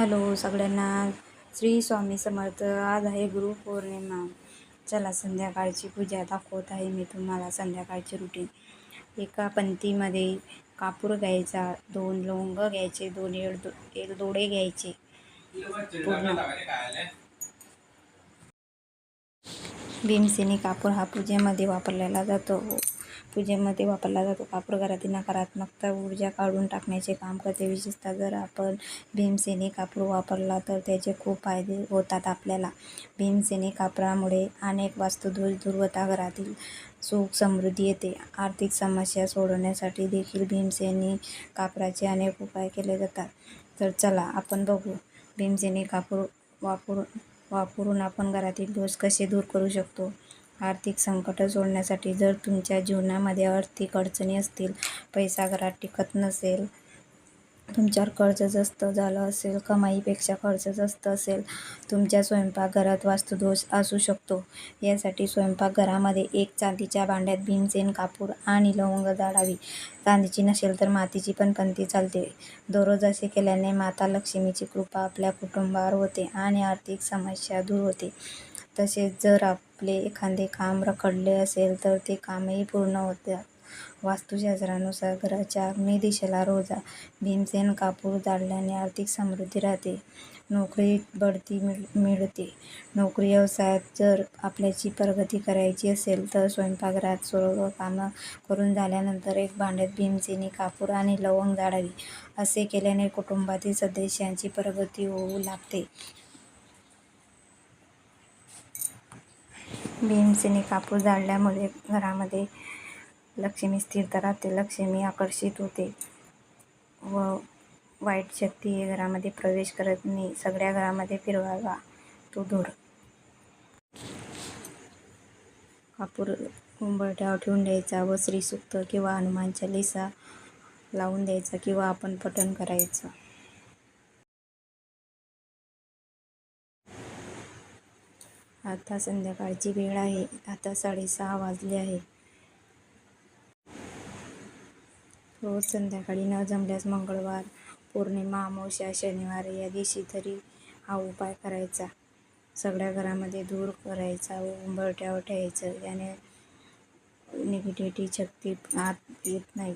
Hello सगळ्यांना. श्री स्वामी समर्थ आज आहे गुरुपौर्णिमा. चला संध्याकाळची पूजा दाखवत आहे मी तुम्हाला संध्याकाळची रुटीन एका पंक्तीमध्ये कापूर घ्यायचा दोन लवंग घ्यायचे दोन एड एक दोडे घ्यायचे. पूर्ण. भीमसेनी कापूर हा पूजेमध्ये वापरलेला जातो. पूजेमध्ये वापरला जातो. कापूर घरातील नकारात्मकता ऊर्जा काढून टाकण्याचे काम करते. विशेषतः जर आपण भीमसेनी कापूर वापरला तर त्याचे खूप फायदे होतात आपल्याला. भीमसेनी कापरामुळे अनेक वास्तुदोष दूर होता घरातील सुख समृद्धी येते. आर्थिक समस्या सोडवण्यासाठी देखील भीमसेनी कापराचे अनेक उपाय केले जातात. तर चला आपण बघू. भीमसेनी कापूर वापरून वापरून आपण घरातील दोष कसे दूर करू शकतो? आर्थिक संकट सोडण्यासाठी जर तुमच्या जीवनामध्ये आर्थिक अडचणी असतील पैसा घरात टिकत नसेल तुमच्यावर कर्ज जास्त झालं असेल कमाईपेक्षा खर्च जास्त असेल तुमच्या स्वयंपाकघरात वास्तुदोष असू शकतो. यासाठी स्वयंपाकघरामध्ये एक चांदीच्या भांड्यात भीमसेन कापूर आणि लवंग जाळावी. चांदीची नसेल तर मातीची पण पंथी चालते. दररोज असे केल्याने माता लक्ष्मीची कृपा आपल्या कुटुंबावर होते आणि आर्थिक समस्या दूर होते. तसेच जर आप आपले एखादे काम रखडले असेल तर ते कामही पूर्ण होतात. वास्तुशास्त्रानुसार घराच्या अग्नि दिशेला रोजा भीमसेन कापूर जाळल्याने आर्थिक समृद्धी राहते. नोकरीत बढती मिळ मिळते. नोकरी व्यवसायात जर आपल्याची प्रगती करायची असेल तर स्वयंपाकघरात सर्व कामं करून झाल्यानंतर एक भांड्यात भीमसेनी कापूर आणि लवंग जाळावी. असे केल्याने कुटुंबातील सदस्यांची प्रगती होऊ लागते. भीमसेनी कापूर जाळल्यामुळे घरामध्ये लक्ष्मी स्थिरता राहते लक्ष्मी आकर्षित होते. व वाईट शक्ती हे घरामध्ये प्रवेश करत नाही. सगळ्या घरामध्ये फिरवावा तो धूर. कापूर उंबरठ्यावर ठेवून द्यायचा व श्रीसूक्त किंवा हनुमान चालीसा लावून द्यायचा किंवा आपण पठण करायचं. आता संध्याकाळची वेळ आहे. आता साडेसहा वाजले आहे. रोज संध्याकाळी न जमल्यास मंगळवार पौर्णिमा अमावस्या शनिवार या दिवशी तरी हा उपाय करायचा. सगळ्या घरामध्ये दूर करायचा व उंबरठ्यावर ठेवायचं. याने निगेटिव्हिटी शक्ती आत येत नाही.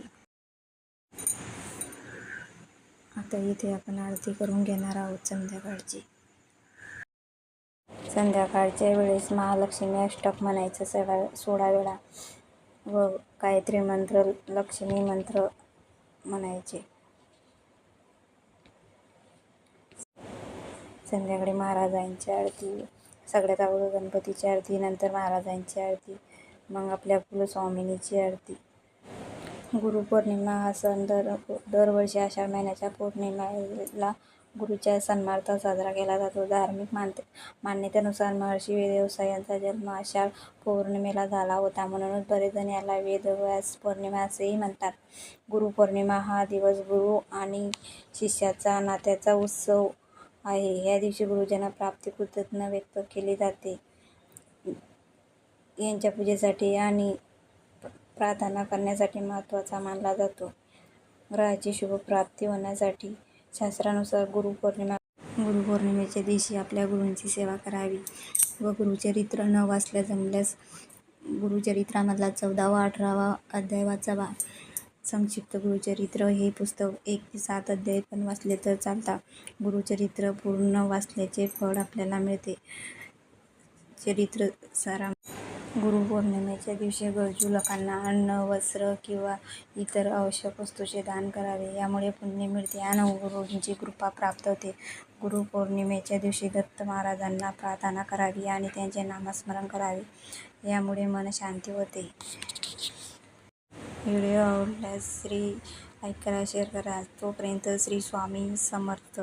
आता इथे आपण आरती करून घेणार आहोत संध्याकाळची. संध्याकाळच्या वेळेस महालक्ष्मी अष्टक म्हणायचं सोळा सोळा वेळा. व गायत्री मंत्र लक्ष्मी मंत्र म्हणायचे. संध्याकाळी महाराजांची आरती सगळ्यात अगोदर गणपतीची आरती नंतर महाराजांची आरती मग आपल्या कुलस्वामिनीची आरती. गुरुपौर्णिमा हा सण दर दरवर्षी आषाढ महिन्याच्या पौर्णिमेला गुरुच्या सन्मार्थ साजरा केला जातो. धार्मिक मानते मान्यतेनुसार महर्षी वेदेवसा यांचा जन्म आषाढ पौर्णिमेला झाला होता. म्हणूनच बरेच जण याला वेदव्यास पौर्णिमा असेही म्हणतात. गुरुपौर्णिमा हा दिवस गुरु आणि शिष्याचा नात्याचा उत्सव आहे. या दिवशी गुरुजांना प्राप्ती कृतज्ञ व्यक्त केली जाते. यांच्या पूजेसाठी आणि प्रार्थना करण्यासाठी महत्त्वाचा मानला जातो. ग्रहाची शुभप्राप्ती होण्यासाठी शास्त्रानुसार गुरुपौर्णिमा गुरुपौर्णिमेच्या दिवशी आपल्या गुरूंची सेवा करावी व गुरुचरित्र न वाचल्या जमल्यास गुरुचरित्रामधला चौदावा अठरावा अध्याय वाचावा. संक्षिप्त गुरुचरित्र हे पुस्तक एक ते सात अध्याय पण वाचले तर चालतात. गुरुचरित्र पूर्ण वाचल्याचे फळ आपल्याला मिळते. चरित्र सारा गुरुपौर्णिमेच्या दिवशी गरजू लोकांना अन्न वस्त्र किंवा इतर आवश्यक वस्तूचे दान करावे. यामुळे पुण्य मिळते आणि गुरूंची कृपा प्राप्त होते. गुरुपौर्णिमेच्या दिवशी दत्त महाराजांना प्रार्थना करावी आणि त्यांचे नामस्मरण करावे. यामुळे मन शांती होते. व्हिडिओ आवडल्यास श्री लाईक करा शेअर करा. तोपर्यंत श्री स्वामी समर्थ.